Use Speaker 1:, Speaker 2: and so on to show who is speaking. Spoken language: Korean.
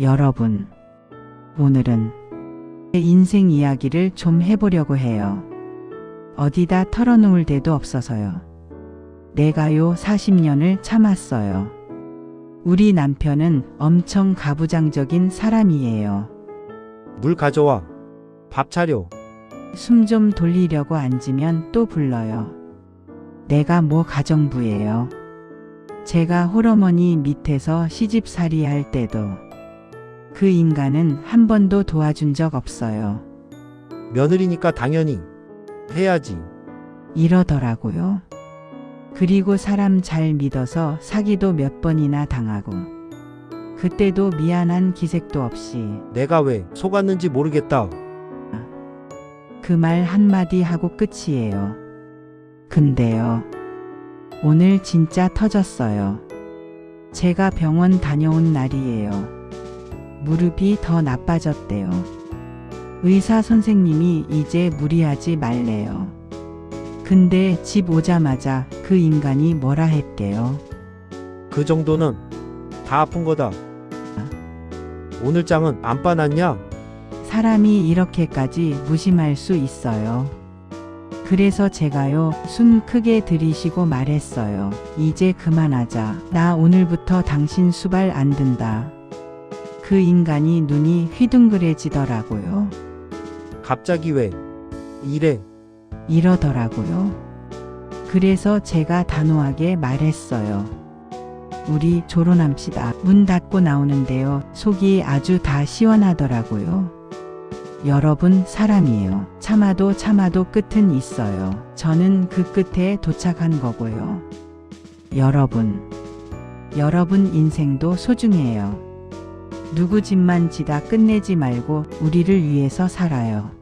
Speaker 1: 여러분, 오늘은 제 인생 이야기를 좀 해보려고 해요. 어디다 털어놓을 데도 없어서요. 내가요 40년을 참았어요. 우리 남편은 엄청 가부장적인 사람이에요.
Speaker 2: 물 가져와. 밥 차려.
Speaker 1: 숨 좀 돌리려고 앉으면 또 불러요. 내가 뭐 가정부예요. 제가 홀어머니 밑에서 시집살이 할 때도 그 인간은 한 번도 도와준 적 없어요.
Speaker 2: 며느리니까 당연히 해야지.
Speaker 1: 이러더라고요. 그리고 사람 잘 믿어서 사기도 몇 번이나 당하고 그때도 미안한 기색도 없이
Speaker 2: 내가 왜 속았는지 모르겠다.
Speaker 1: 그 말 한마디 하고 끝이에요. 근데요. 오늘 진짜 터졌어요. 제가 병원 다녀온 날이에요. 무릎이 더 나빠졌대요. 의사 선생님이 이제 무리하지 말래요. 근데 집 오자마자 그 인간이 뭐라 했게요.
Speaker 2: 그 정도는 다 아픈 거다. 오늘 장은 안 빠났냐?
Speaker 1: 사람이 이렇게까지 무심할 수 있어요. 그래서 제가요, 숨 크게 들이쉬고 말했어요. 이제 그만하자. 나 오늘부터 당신 수발 안 든다. 그 인간이 눈이 휘둥그레지더라고요.
Speaker 2: 갑자기 왜 이래?
Speaker 1: 이러더라고요. 그래서 제가 단호하게 말했어요. 우리 결혼합시다. 문 닫고 나오는데요. 속이 아주 다 시원하더라고요. 여러분 사람이에요. 참아도 참아도 끝은 있어요. 저는 그 끝에 도착한 거고요. 여러분, 여러분 인생도 소중해요. 누구 집만 지다 끝내지 말고 우리를 위해서 살아요.